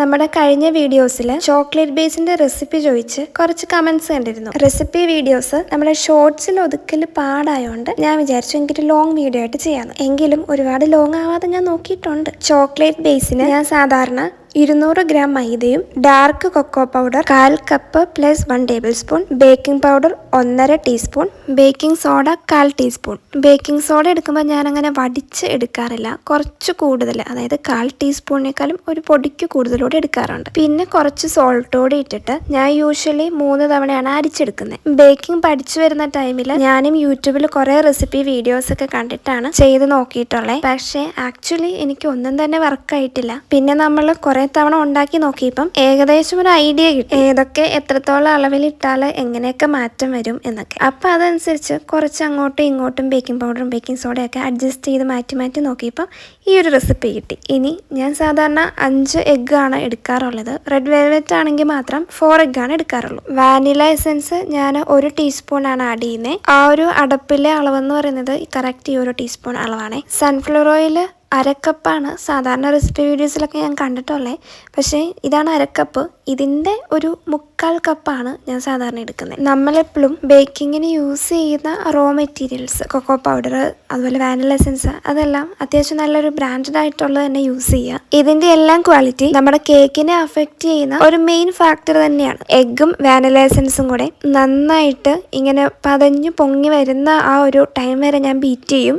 നമ്മുടെ കഴിഞ്ഞ വീഡിയോസിൽ ചോക്ലേറ്റ് ബേസിന്റെ റെസിപ്പി ചോദിച്ച് കുറച്ച് കമന്റ്സ് കണ്ടിരുന്നു. റെസിപ്പി വീഡിയോസ് നമ്മുടെ ഷോർട്സിൽ ഒതുക്കൽ പാടായോണ്ട് ഞാൻ വിചാരിച്ചു എനിക്കൊരു ലോങ് വീഡിയോ ആയിട്ട് ചെയ്യാമെന്ന് എങ്കിലും ഒരുപാട് ലോങ് ആവാതെ ഞാൻ നോക്കിയിട്ടുണ്ട്. ചോക്ലേറ്റ് ബേസിന് ഞാൻ സാധാരണ ഇരുന്നൂറ് ഗ്രാം മൈദയും ഡാർക്ക് കൊക്കോ പൗഡർ കാൽ cup plus one tablespoon baking powder ഒന്നര ടീസ്പൂൺ ബേക്കിംഗ് സോഡ കാൽ ടീസ്പൂൺ ബേക്കിംഗ് സോഡ എടുക്കുമ്പോൾ ഞാൻ അങ്ങനെ വടിച്ച് എടുക്കാറില്ല. കുറച്ച് കൂടുതൽ അതായത് കാൽ ടീസ്പൂണിനേക്കാളും ഒരു പൊടിക്ക് കൂടുതലൂടെ എടുക്കാറുണ്ട്. പിന്നെ കുറച്ച് സോൾട്ടോടെ ഇട്ടിട്ട് ഞാൻ യൂഷ്വലി മൂന്ന് തവണയാണ് അരിച്ചെടുക്കുന്നത് ബേക്കിംഗ് പഠിച്ചു വരുന്ന ടൈമിൽ ഞാനും യൂട്യൂബിൽ കുറേ റെസിപ്പി വീഡിയോസ് ഒക്കെ കണ്ടിട്ടാണ് ചെയ്ത് നോക്കിയിട്ടുള്ളത് പക്ഷേ ആക്ച്വലി എനിക്ക് ഒന്നും തന്നെ വർക്കായിട്ടില്ല പിന്നെ നമ്മൾ കുറേ തവണ ഉണ്ടാക്കി നോക്കിയപ്പം ഏകദേശം ഒരു ഐഡിയ കിട്ടി. ഏതൊക്കെ എത്രത്തോളം അളവിൽ ഇട്ടാൽ എങ്ങനെയൊക്കെ മാറ്റം വരും എന്നൊക്കെ. അപ്പം അതനുസരിച്ച് കുറച്ച് അങ്ങോട്ടും ഇങ്ങോട്ടും ബേക്കിംഗ് പൗഡറും ബേക്കിംഗ് സോഡയൊക്കെ അഡ്ജസ്റ്റ് ചെയ്ത് മാറ്റി മാറ്റി നോക്കിയപ്പം ഈ ഒരു റെസിപ്പി കിട്ടി. ഇനി ഞാൻ സാധാരണ അഞ്ച് എഗ്ഗ് ആണ് എടുക്കാറുള്ളത്. റെഡ് വെൽവെറ്റ് ആണെങ്കിൽ മാത്രം ഫോർ എഗ്ഗ് ആണ് എടുക്കാറുള്ളൂ. വാനില എസെൻസ് ഞാൻ ഒരു ടീസ്പൂൺ ആണ് ആഡ് ചെയ്യുന്നത് ആ ഒരു അടപ്പിലെ അളവെന്ന് പറയുന്നത് കറക്റ്റ് ഈ ഒരു ടീസ്പൂൺ അളവാണ്. സൺഫ്ലവർ ഓയിൽ അരക്കപ്പാണ്. സാധാരണ റെസിപ്പി വീഡിയോസിലൊക്കെ ഞാൻ കണ്ടിട്ടുള്ളത് പക്ഷേ ഇതാണ് അരക്കപ്പ്. ഇതിന്റെ ഒരു മുക്കാൽ കപ്പാണ് ഞാൻ സാധാരണ എടുക്കുന്നത്. നമ്മളെപ്പോഴും ബേക്കിങ്ങിന് യൂസ് ചെയ്യുന്ന റോ മെറ്റീരിയൽസ് കൊക്കോ പൗഡർ അതുപോലെ വാനില എസൻസ് അതെല്ലാം അത്യാവശ്യം നല്ലൊരു ബ്രാൻഡഡ് ആയിട്ടുള്ളത് തന്നെ യൂസ് ചെയ്യുക. ഇതിന്റെ എല്ലാം ക്വാളിറ്റി നമ്മുടെ കേക്കിനെ അഫക്റ്റ് ചെയ്യുന്ന ഒരു മെയിൻ ഫാക്ടർ തന്നെയാണ്. എഗ്ഗും വാനില എസൻസും കൂടെ നന്നായിട്ട് ഇങ്ങനെ പതഞ്ഞു പൊങ്ങി വരുന്ന ആ ഒരു ടൈം വരെ ഞാൻ ബീറ്റ് ചെയ്യും.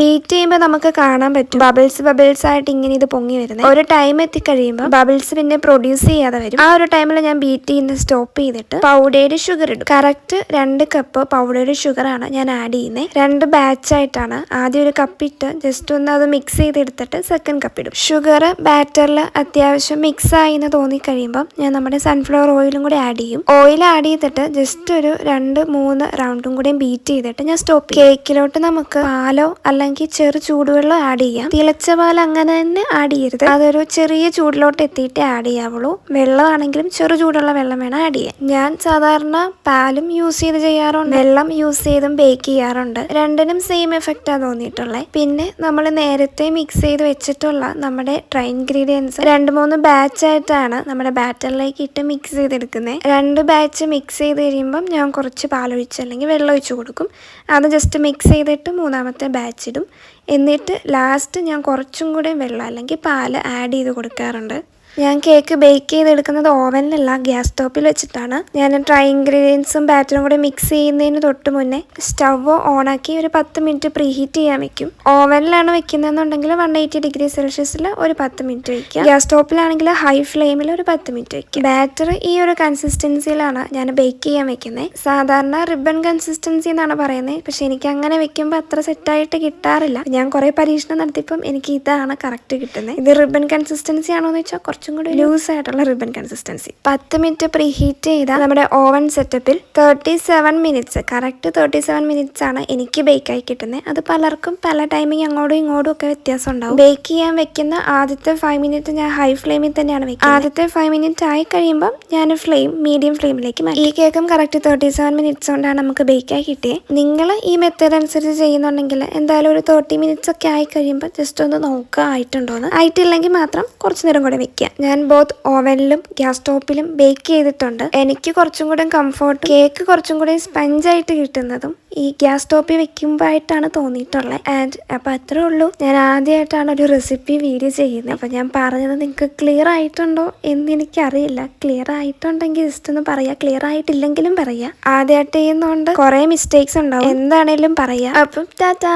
ബീറ്റ് ചെയ്യുമ്പോൾ നമുക്ക് കാണാൻ പറ്റും. ബബിൾസ് ബബിൾസ് ആയിട്ട് ഇങ്ങനെ ഇത് പൊങ്ങി വരുന്നത് ഒരു ടൈം എത്തിക്കഴിയുമ്പോൾ ബബിൾസ് പിന്നെ പ്രൊഡ്യൂസ് ചെയ്യാതെ വരും. ആ ഒരു ടൈമിൽ ഞാൻ ബീറ്റ് ചെയ്യുന്നത് സ്റ്റോപ്പ് ചെയ്തിട്ട് പൗഡേഡ് ഷുഗർ ഇടും. കറക്റ്റ് രണ്ട് കപ്പ് പൗഡേഡ് ഷുഗർ ആണ് ഞാൻ ആഡ് ചെയ്യുന്നത് രണ്ട് ബാച്ച് ആയിട്ടാണ് ആദ്യം ഒരു കപ്പ് ഇട്ട് ജസ്റ്റ് ഒന്ന് അത് മിക്സ് ചെയ്തെടുത്തിട്ട് സെക്കൻഡ് കപ്പ് ഇടും. ഷുഗർ ബാറ്ററിൽ അത്യാവശ്യം മിക്സ് ആയി എന്ന് തോന്നിക്കഴിയുമ്പോൾ ഞാൻ നമ്മുടെ സൺഫ്ലവർ ഓയിലും കൂടി ആഡ് ചെയ്യും. ഓയിൽ ആഡ് ചെയ്തിട്ട് ജസ്റ്റ് ഒരു രണ്ട് മൂന്ന് റൗണ്ടും കൂടി ബീറ്റ് ചെയ്തിട്ട് ഞാൻ സ്റ്റോപ്പ് കേക്കിലോട്ട് നമുക്ക് പാലോ അല്ലെങ്കിൽ ചെറു ചൂടുവെള്ളം ആഡ് ചെയ്യാം. തിളച്ച പാൽ അങ്ങനെ തന്നെ ആഡ് ചെയ്യരുത്. അതൊരു ചെറിയ ചൂടിലോട്ട് എത്തിയിട്ടേ ആഡ് ചെയ്യാവുള്ളൂ. വെള്ളമാണെങ്കിലും ചെറു ചൂടുള്ള വെള്ളം വേണം ആഡ് ചെയ്യാൻ. ഞാൻ സാധാരണ പാലും യൂസ് ചെയ്ത് ചെയ്യാറുണ്ട്. വെള്ളം യൂസ് ചെയ്തും ബേക്ക് ചെയ്യാറുണ്ട്. രണ്ടിനും സെയിം എഫക്റ്റാ തോന്നിയിട്ടുള്ളത് പിന്നെ നമ്മൾ നേരത്തെ മിക്സ് ചെയ്ത് വെച്ചിട്ടുള്ള നമ്മുടെ ട്രൈ ഇൻഗ്രീഡിയൻസ് രണ്ട് മൂന്ന് ബാച്ച് ആയിട്ടാണ് നമ്മുടെ ബാറ്ററിലേക്ക് ഇട്ട് മിക്സ് ചെയ്തെടുക്കുന്നത്. രണ്ട് ബാച്ച് മിക്സ് ചെയ്ത് കഴിയുമ്പം ഞാൻ കുറച്ച് പാലൊഴിച്ച് അല്ലെങ്കിൽ വെള്ളം ഒഴിച്ച് കൊടുക്കും. അത് ജസ്റ്റ് മിക്സ് ചെയ്തിട്ട് മൂന്നാമത്തെ ബാച്ച് ഇടും എന്നിട്ട് ലാസ്റ്റ് ഞാൻ കുറച്ചും കൂടെ വെള്ളം അല്ലെങ്കിൽ പാൽ ആഡ് ചെയ്ത് കൊടുക്കാറുണ്ട്. ഞാൻ കേക്ക് ബേക്ക് ചെയ്തെടുക്കുന്നത് ഓവനിലല്ല ഗ്യാസ് സ്റ്റോപ്പിൽ വെച്ചിട്ടാണ്. ഞാൻ ഡ്രൈ ഇൻഗ്രീഡിയൻസും ബാറ്ററും കൂടെ മിക്സ് ചെയ്യുന്നതിന് തൊട്ട് മുന്നേ സ്റ്റവ് ഓണാക്കി ഒരു പത്ത് മിനിറ്റ് പ്രീഹീറ്റ് ചെയ്യാൻ വെക്കും. ഓവനിലാണ് വെക്കുന്നതെന്നുണ്ടെങ്കിൽ വൺ എയ്റ്റി ഡിഗ്രി സെൽഷ്യസിൽ ഒരു പത്ത് മിനിറ്റ് വെക്കുക. ഗ്യാസ് സ്റ്റോപ്പിലാണെങ്കിൽ ഹൈ ഫ്ലെയിമിൽ ഒരു പത്ത് മിനിറ്റ് വെക്കുക. ബാറ്റർ ഈ ഒരു കൺസിസ്റ്റൻസിയിലാണ് ഞാൻ ബേക്ക് ചെയ്യാൻ വെക്കുന്നത്. സാധാരണ റിബൺ കൺസിസ്റ്റൻസി എന്നാണ് പറയുന്നത്. പക്ഷെ എനിക്ക് അങ്ങനെ വെക്കുമ്പോൾ അത്ര സെറ്റായിട്ട് കിട്ടാറില്ല. ഞാൻ കുറേ പരീക്ഷണം നടത്തിയപ്പം എനിക്ക് ഇതാണ് കറക്റ്റ് കിട്ടുന്നത്. ഇത് റിബൺ കൺസിസ്റ്റൻസി ആണോ എന്ന് വെച്ചാൽ കുറച്ചും കൂടി ലൂസ് ആയിട്ടുള്ള റിബൺ കൺസിസ്റ്റൻസി. പത്ത് മിനിറ്റ് പ്രീ ഹീറ്റ് ചെയ്ത നമ്മുടെ ഓവൻ സെറ്റപ്പിൽ thirty seven minutes correct thirty seven minutes ആണ് എനിക്ക് ബേക്ക് ആയി കിട്ടുന്നത് അത് പലർക്കും പല ടൈമിങ് അങ്ങോട്ടും ഇങ്ങോട്ടും ഒക്കെ വ്യത്യാസം ഉണ്ടാവും. ബേക്ക് ചെയ്യാൻ വെക്കുന്ന ആദ്യത്തെ ഫൈവ് മിനിറ്റ് ഞാൻ ഹൈ ഫ്ലെയിമിൽ തന്നെയാണ് വെക്കുന്നത്. ആദ്യത്തെ ഫൈവ് മിനിറ്റ് ആയി കഴിയുമ്പോൾ ഞാൻ ഫ്ലെയിം മീഡിയം ഫ്ലെയിമിലേക്ക് മാറ്റി. ഈ കേക്കും കറക്റ്റ് തേർട്ടി സെവൻ മിനിറ്റ്സ് കൊണ്ടാണ് നമുക്ക് ബേക്ക് ആയി കിട്ടിയത് നിങ്ങൾ ഈ മെത്തേഡ് അനുസരിച്ച് ചെയ്യുന്നുണ്ടെങ്കിൽ എന്തായാലും ഒരു തേർട്ടി മിനിറ്റ്സ് ഒക്കെ ആയി കഴിയുമ്പോൾ ജസ്റ്റ് ഒന്ന് നോക്കുക ആയിട്ടുണ്ടോ എന്ന് ആയിട്ടില്ലെങ്കിൽ മാത്രം കുറച്ച് നേരം കൂടെ വെക്കുക ഞാൻ ബോത്ത് ഓവനിലും ഗ്യാസ് സ്റ്റോപ്പിലും ബേക്ക് ചെയ്തിട്ടുണ്ട്. എനിക്ക് കുറച്ചും കൂടെ കംഫോർട്ട് കേക്ക് കുറച്ചും കൂടെ സ്പഞ്ചായിട്ട് കിട്ടുന്നതും ഈ ഗ്യാസ് സ്റ്റോപ്പിൽ വെക്കുമ്പോഴായിട്ടാണ് തോന്നിയിട്ടുള്ളത് ആൻഡ് അപ്പോൾ അത്രേ ഉള്ളൂ. ഞാൻ ആദ്യമായിട്ടാണ് ഒരു റെസിപ്പി വീഡിയോ ചെയ്യുന്നത്. അപ്പോൾ ഞാൻ പറഞ്ഞത് നിങ്ങൾക്ക് ക്ലിയർ ആയിട്ടുണ്ടോ എന്ന് എനിക്കറിയില്ല. ക്ലിയർ ആയിട്ടുണ്ടെങ്കിൽ ജസ്റ്റ് ഒന്ന് പറയാം. ക്ലിയർ ആയിട്ടില്ലെങ്കിലും പറയാം. ആദ്യമായിട്ട് ചെയ്യുന്നതുകൊണ്ട് കുറേ മിസ്റ്റേക്സ് ഉണ്ടാവും. എന്താണേലും പറയാം. അപ്പം ടാറ്റാ